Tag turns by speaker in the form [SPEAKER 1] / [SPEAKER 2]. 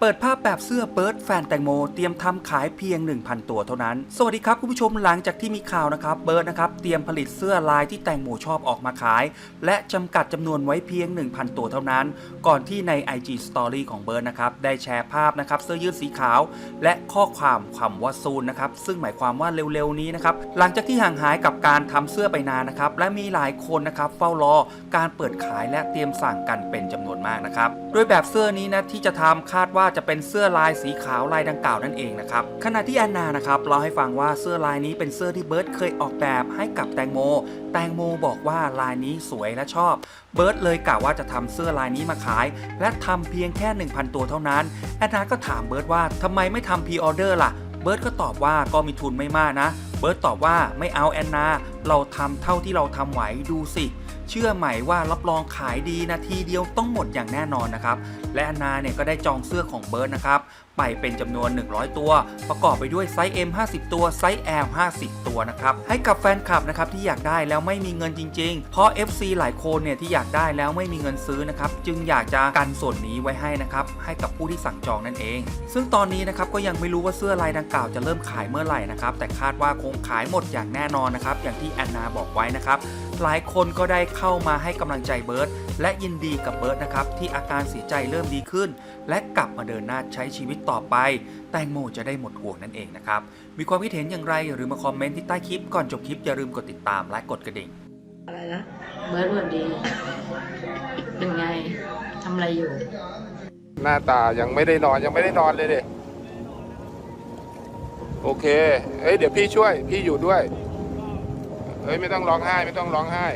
[SPEAKER 1] เปิดภาพแบบเสื้อเบิร์ดแฟนแตงโมเตรียมทำขายเพียง 1,000 ตัวเท่านั้น สวัสดีครับคุณผู้ชมหลังจากที่มีข่าวนะครับเบิร์ดนะครับเตรียมผลิตเสื้อลายที่แตงโมชอบออกมาขาย และจำกัดจำนวนไว้เพียง 1,000 ตัวเท่านั้น ก่อนที่ใน IG Story ของเบิร์ดนะครับได้แชร์ภาพนะครับเสื้อยืดสีขาว และข้อความคำว่าซูนนะครับซึ่งหมายความว่าเร็วๆนี้นะครับหลังจากที่ห่างหายกับการทำเสื้อไปนานนะครับและมีหลายคนนะครับเฝ้ารอการเปิดขายและเตรียมสั่งกันเป็นจำนวนมากนะครับโดยแบบเสื้อนี้นะที่จะทำคาดว่าจะเป็นเสื้อลายสีขาวลายดังกล่าวนั่นเองนะครับขณะที่แอนนานะครับเล่าให้ฟังว่าเสื้อลายนี้เป็นเสื้อที่เบิร์ดเคยออกแบบให้กับแตงโม แตงโมบอกว่าลายนี้สวยและชอบ เบิร์ดเลยกล่าวว่าจะทำเสื้อลายนี้มาขาย และทำเพียงแค่ 1,000 ตัวเท่านั้น แอนนาก็ถามเบิร์ดว่าทำไมไม่ทำพรีออเดอร์ล่ะ เบิร์ดก็ตอบว่าก็มีทุนไม่มากนะ เบิร์ดตอบว่าไม่เอาแอนนา เราทำเท่าที่เราทำไหวดูสิ เชื่อไหมว่ารับรองขายดีนาทีเดียวต้องหมดอย่างแน่นอนนะครับ และอนาเนี่ยก็ได้จองเสื้อของเบิร์ดนะครับ ไปเป็นจำนวน 100 ตัว ประกอบไปด้วยไซส์ M 50 ตัว ไซส์ L 50 ตัวนะครับ ให้กับแฟนคลับนะครับที่อยากได้แล้วไม่มีเงินจริง ๆ เพราะ FC หลายคนเนี่ยที่อยากได้แล้วไม่มีเงินซื้อนะครับ จึงอยากจะกันส่วนนี้ไว้ให้นะครับ ให้กับผู้ที่สั่งจองนั่นเอง ซึ่งตอนนี้นะครับก็ยังไม่รู้ว่าเสื้อลายดังกล่าวจะเริ่มขายเมื่อไหร่นะครับ แต่คาดว่าคงขายหมดอย่างแน่นอนนะครับ อย่างที่แอนนาบอกไว้นะครับ หลายคนก็ได้เข้ามาให้กำลังใจเบิร์ตและยินดีกับเบิร์ตนะครับ ที่อาการเสียใจเริ่มดีขึ้น และกลับมาเดินหน้าใช้ชีวิตต่อไป แตงโมจะได้หมดห่วงนั่นเองนะครับ มีความคิดเห็นอย่างไรอย่าลืมมาคอมเมนต์ที่ใต้คลิปก่อนจบคลิปอย่าลืมกดติดตามและกดกระดิ่ง
[SPEAKER 2] อะไรนะ
[SPEAKER 3] เบิร์ดวันดี เป็นไงทำอะไรอยู่
[SPEAKER 4] หน้าตายังไม่ได้นอนยังไม่ได้นอนเลยเด็โอเค เอ้ยเดี๋ยวพี่ช่วย พี่อยู่ด้วย เฮ้ยไม่ต้องร้องไห้ไม่ต้องร้องไห้